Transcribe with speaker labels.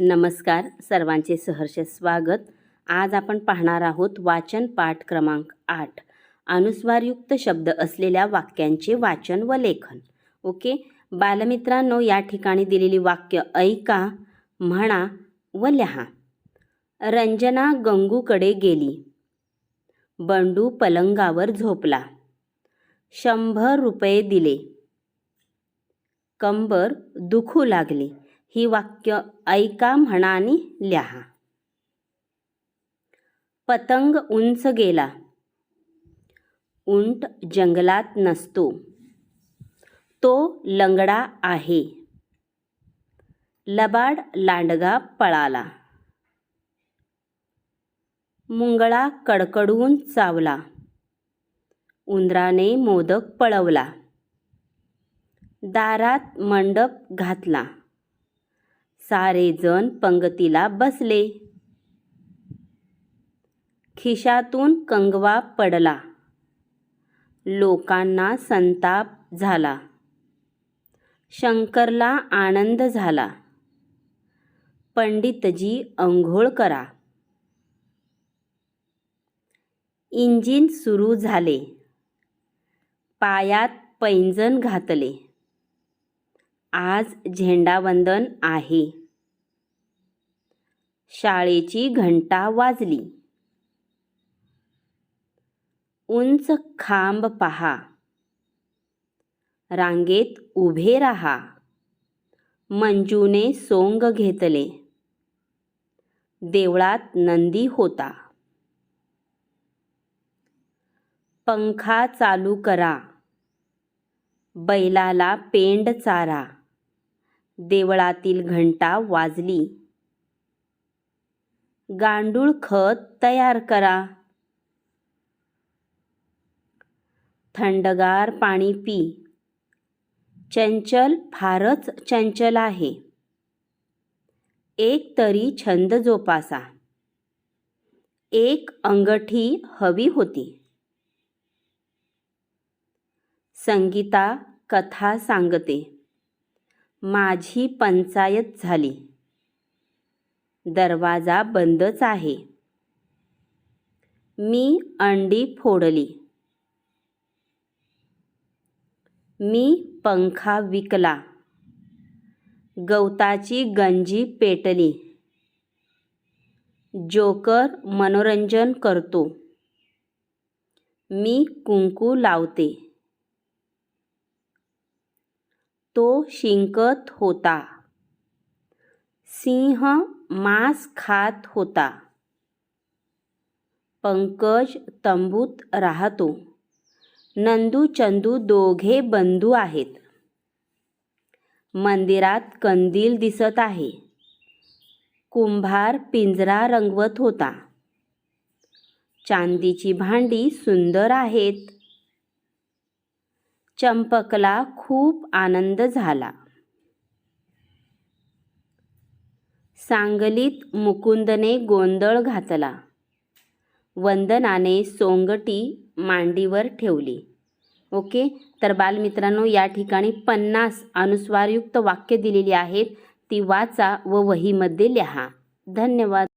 Speaker 1: नमस्कार सर्वांचे सहर्ष स्वागत. आज आपण पाहणार आहोत वाचन पाठ क्रमांक आठ. अनुस्वारयुक्त शब्द असलेल्या वाक्यांचे वाचन व लेखन. ओके? बालमित्रांनो या ठिकाणी दिलेली वाक्य ऐका म्हणा व लिहा. रंजना गंगूकडे गेली. बंडू पलंगावर झोपला. शंभर रुपये दिले. कंबर दुखू लागली. ही वाक्य ऐका म्हणा आणि लिहा. पतंग उंच गेला. उंट जंगलात नसतो. तो लंगडा आहे. लबाड लांडगा पळाला. मुंगळा कडकडून चावला. उंदराने मोदक पळवला. दारात मंडप घातला. सारे जण पंगतीला बसले. खिशातून कंगवा पडला. लोकांना संताप झाला. शंकरला आनंद झाला. पंडितजी अंघोळ करा. इंजिन सुरू झाले. पायात पैंजण घातले. आज झेंडावंदन आहे. शाळेची घंटा वाजली. उंच खांब पहा. रांगेत उभे राहा. मंजूने सोंग घेतले. देवळात नंदी होता. पंखा चालू करा. बैलाला पेंड चारा. देवळातील घंटा वाजली. गांडूळ खत तयार करा. थंडगार पाणी पी. चंचल फारच चंचल आहे. एक तरी छंद जोपासा. एक अंगठी हवी होती. संगीता कथा सांगते. माझी पंचायत झाली. दरवाजा बंदच आहे. मी अंडी फोडली. मी पंखा विकला. गवताची गंजी पेटली. जोकर मनोरंजन करतो. मी कुंकू लावते. तो शिंकत होता. सिंह मांस खात होता. पंकज तंबूत राहतो. नंदू चंदू दोघे बंधू आहेत. मंदिरात कंदील दिसत आहे. कुंभार पिंजरा रंगवत होता. चांदीची भांडी सुंदर आहेत. चंपकला खूप आनंद झाला. सांगलीत मुकुंदने गोंधळ घातला. वंदनाने सोंगटी मांडीवर ठेवली. ओके? तर बालमित्रांनो या ठिकाणी पन्नास अनुस्वारयुक्त वाक्य दिलेली आहेत. ती वाचा व वहीमध्ये लिहा. धन्यवाद.